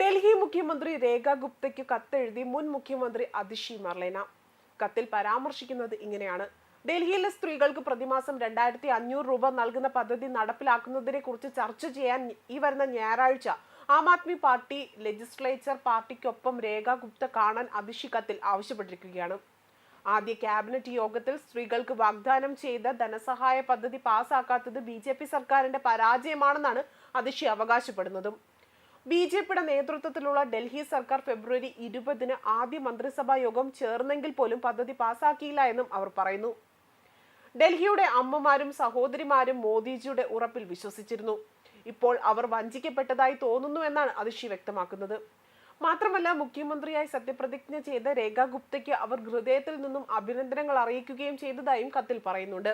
ഡൽഹി മുഖ്യമന്ത്രി രേഖ ഗുപ്തയ്ക്ക് കത്തെഴുതി മുൻ മുഖ്യമന്ത്രി അതിഷി മർലേന. കത്തിൽ പരാമർശിക്കുന്നത് ഇങ്ങനെയാണ്. ഡൽഹിയിലെ സ്ത്രീകൾക്ക് പ്രതിമാസം രണ്ടായിരത്തി അഞ്ഞൂറ് രൂപ നൽകുന്ന പദ്ധതി നടപ്പിലാക്കുന്നതിനെ കുറിച്ച് ചർച്ച ചെയ്യാൻ ഈ വരുന്ന ഞായറാഴ്ച ആം ആദ്മി പാർട്ടി ലെജിസ്ലേച്ചർ പാർട്ടിക്കൊപ്പം രേഖ ഗുപ്ത കാണാൻ അതിഷി കത്തിൽ ആവശ്യപ്പെട്ടിരിക്കുകയാണ്. ആദ്യ ക്യാബിനറ്റ് യോഗത്തിൽ സ്ത്രീകൾക്ക് വാഗ്ദാനം ചെയ്ത ധനസഹായ പദ്ധതി പാസാക്കാത്തത് ബി ജെ പി സർക്കാരിന്റെ പരാജയമാണെന്നാണ് അതിഷി അവകാശപ്പെടുന്നതും. ബി ജെ പിയുടെ നേതൃത്വത്തിലുള്ള ഡൽഹി സർക്കാർ ഫെബ്രുവരി ഇരുപതിന് ആദ്യ മന്ത്രിസഭാ യോഗം ചേർന്നെങ്കിൽ പോലും പദ്ധതി പാസാക്കിയില്ല എന്നും അവർ പറയുന്നു. ഡൽഹിയുടെ അമ്മമാരും സഹോദരിമാരും മോദിജിയുടെ ഉറപ്പിൽ വിശ്വസിച്ചിരുന്നു. ഇപ്പോൾ അവർ വഞ്ചിക്കപ്പെട്ടതായി തോന്നുന്നു എന്നാണ് അതിഷി വ്യക്തമാക്കുന്നത്. മാത്രമല്ല മുഖ്യമന്ത്രിയായി സത്യപ്രതിജ്ഞ ചെയ്ത രേഖ ഗുപ്തയ്ക്ക് അവർ ഹൃദയത്തിൽ നിന്നും അഭിനന്ദനങ്ങൾ അറിയിക്കുകയും ചെയ്തതായും കത്തിൽ പറയുന്നുണ്ട്.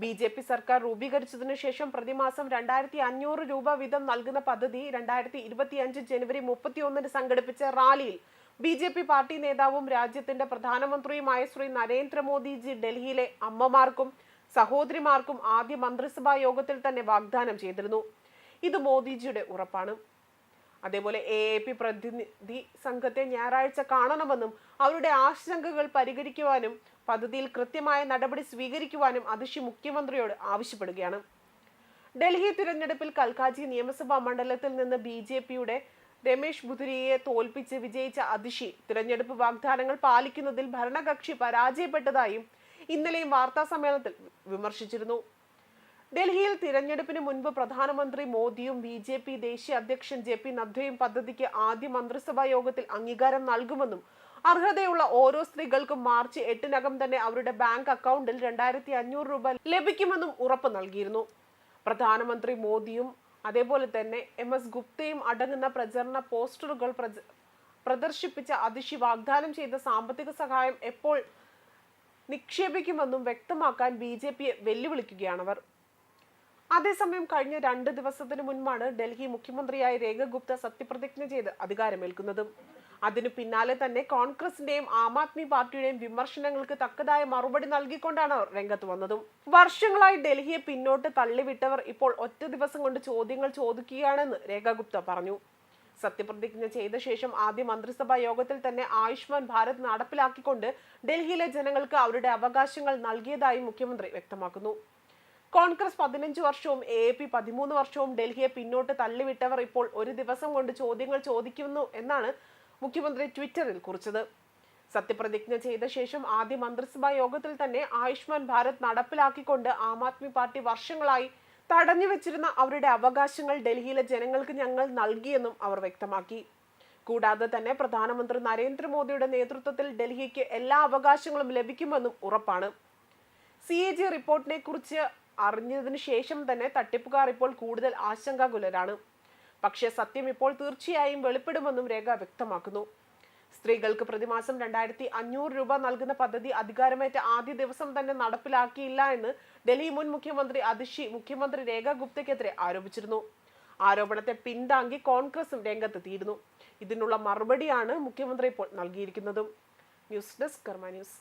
ബി ജെ പി സർക്കാർ രൂപീകരിച്ചതിനു ശേഷം പ്രതിമാസം രണ്ടായിരത്തി അഞ്ഞൂറ് രൂപ വീതം നൽകുന്ന പദ്ധതി രണ്ടായിരത്തി ഇരുപത്തിയഞ്ച് ജനുവരി മുപ്പത്തിയൊന്നിന് സംഘടിപ്പിച്ച റാലിയിൽ ബി ജെ പി പാർട്ടി നേതാവും രാജ്യത്തിന്റെ പ്രധാനമന്ത്രിയുമായ ശ്രീ നരേന്ദ്രമോദിജി ഡൽഹിയിലെ അമ്മമാർക്കും സഹോദരിമാർക്കും ആദ്യ മന്ത്രിസഭാ യോഗത്തിൽ തന്നെ വാഗ്ദാനം ചെയ്തിരുന്നു. ഇത് മോദിജിയുടെ ഉറപ്പാണ്. അതേപോലെ എ എ പി പ്രതിനിധി സംഘത്തെ ഞായറാഴ്ച കാണണമെന്നും അവരുടെ ആശങ്കകൾ പരിഹരിക്കുവാനും പദ്ധതിയിൽ കൃത്യമായ നടപടി സ്വീകരിക്കുവാനും അതിഷി മുഖ്യമന്ത്രിയോട് ആവശ്യപ്പെടുകയാണ്. ഡൽഹി തിരഞ്ഞെടുപ്പിൽ കൽക്കാജി നിയമസഭാ മണ്ഡലത്തിൽ നിന്ന് ബി ജെ പിയുടെ രമേശ് ബുധുരിയെ തോൽപ്പിച്ച് വിജയിച്ച അതിഷി തിരഞ്ഞെടുപ്പ് വാഗ്ദാനങ്ങൾ പാലിക്കുന്നതിൽ ഭരണകക്ഷി പരാജയപ്പെട്ടതായും ഇന്നലെയും വാർത്താ സമ്മേളനത്തിൽ വിമർശിച്ചിരുന്നു. ഡൽഹിയിൽ തിരഞ്ഞെടുപ്പിന് മുൻപ് പ്രധാനമന്ത്രി മോദിയും ബി ജെ പി ദേശീയ അധ്യക്ഷൻ ജെ പി നദ്ദയും പദ്ധതിക്ക് ആദ്യ മന്ത്രിസഭാ യോഗത്തിൽ അംഗീകാരം നൽകുമെന്നും അർഹതയുള്ള ഓരോ സ്ത്രീകൾക്കും മാർച്ച് എട്ടിനകം തന്നെ അവരുടെ ബാങ്ക് അക്കൗണ്ടിൽ രണ്ടായിരത്തി അഞ്ഞൂറ് രൂപ ലഭിക്കുമെന്നും ഉറപ്പ് നൽകിയിരുന്നു. പ്രധാനമന്ത്രി മോദിയും അതേപോലെ തന്നെ എം എസ് ഗുപ്തയും അടങ്ങുന്ന പ്രചരണ പോസ്റ്ററുകൾ പ്രദർശിപ്പിച്ച അതിശി വാഗ്ദാനം ചെയ്ത സാമ്പത്തിക സഹായം എപ്പോൾ നിക്ഷേപിക്കുമെന്നും വ്യക്തമാക്കാൻ ബി ജെ പിയെ വെല്ലുവിളിക്കുകയാണവർ. അതേസമയം കഴിഞ്ഞ രണ്ട് ദിവസത്തിനു മുൻപാണ് ഡൽഹി മുഖ്യമന്ത്രിയായ രേഖ ഗുപ്ത സത്യപ്രതിജ്ഞ ചെയ്ത് അധികാരമേൽക്കുന്നതും. അതിനു പിന്നാലെ തന്നെ കോൺഗ്രസിന്റെയും ആം ആദ്മി പാർട്ടിയുടെയും വിമർശനങ്ങൾക്ക് തക്കതായ മറുപടി നൽകിക്കൊണ്ടാണ് അവർ രംഗത്ത് വന്നതും. വർഷങ്ങളായി ഡൽഹിയെ പിന്നോട്ട് തള്ളിവിട്ടവർ ഇപ്പോൾ ഒറ്റ ദിവസം കൊണ്ട് ചോദ്യങ്ങൾ ചോദിക്കുകയാണെന്ന് രേഖ ഗുപ്ത പറഞ്ഞു. സത്യപ്രതിജ്ഞ ചെയ്ത ശേഷം ആദ്യ മന്ത്രിസഭാ യോഗത്തിൽ തന്നെ ആയുഷ്മാൻ ഭാരത് നടപ്പിലാക്കിക്കൊണ്ട് ഡൽഹിയിലെ ജനങ്ങൾക്ക് അവരുടെ അവകാശങ്ങൾ നൽകിയതായി മുഖ്യമന്ത്രി വ്യക്തമാക്കുന്നു. കോൺഗ്രസ് പതിനഞ്ച് വർഷവും എ പി പതിമൂന്ന് വർഷവും ഡൽഹിയെ പിന്നോട്ട് തള്ളിവിട്ടവർ ഇപ്പോൾ ഒരു ദിവസം കൊണ്ട് ചോദ്യങ്ങൾ ചോദിക്കുന്നു എന്നാണ് മുഖ്യമന്ത്രി ട്വിറ്ററിൽ കുറിച്ചത്. സത്യപ്രതിജ്ഞ ചെയ്ത ശേഷം ആദ്യ മന്ത്രിസഭാ യോഗത്തിൽ തന്നെ ആയുഷ്മാൻ ഭാരത് നടപ്പിലാക്കിക്കൊണ്ട് ആം ആദ്മി പാർട്ടി വർഷങ്ങളായി തടഞ്ഞു വെച്ചിരുന്ന അവരുടെ അവകാശങ്ങൾ ഡൽഹിയിലെ ജനങ്ങൾക്ക് ഞങ്ങൾ നൽകിയെന്നും അവർ വ്യക്തമാക്കി. കൂടാതെ തന്നെ പ്രധാനമന്ത്രി നരേന്ദ്രമോദിയുടെ നേതൃത്വത്തിൽ ഡൽഹിക്ക് എല്ലാ അവകാശങ്ങളും ലഭിക്കുമെന്നും ഉറപ്പാണ്. സി എ ജി റിപ്പോർട്ടിനെ കുറിച്ച് അറിഞ്ഞതിന് ശേഷം തന്നെ തട്ടിപ്പുകാർ ഇപ്പോൾ കൂടുതൽ ആശങ്കാകുലരാണ്. പക്ഷേ സത്യം ഇപ്പോൾ തീർച്ചയായും വെളിപ്പെടുമെന്നും രേഖ വ്യക്തമാക്കുന്നു. സ്ത്രീകൾക്ക് പ്രതിമാസം രണ്ടായിരത്തി അഞ്ഞൂറ് രൂപ നൽകുന്ന പദ്ധതി അധികാരമേറ്റ ആദ്യ ദിവസം തന്നെ നടപ്പിലാക്കിയില്ല എന്ന് ഡൽഹി മുൻ മുഖ്യമന്ത്രി അതിഷി മുഖ്യമന്ത്രി രേഖ ഗുപ്തയ്ക്കെതിരെ ആരോപിച്ചിരുന്നു. ആരോപണത്തെ പിന്താങ്ങി കോൺഗ്രസും രംഗത്തെത്തിയിരുന്നു. ഇതിനുള്ള മറുപടിയാണ് മുഖ്യമന്ത്രി ഇപ്പോൾ നൽകിയിരിക്കുന്നതും. News desk Karma news.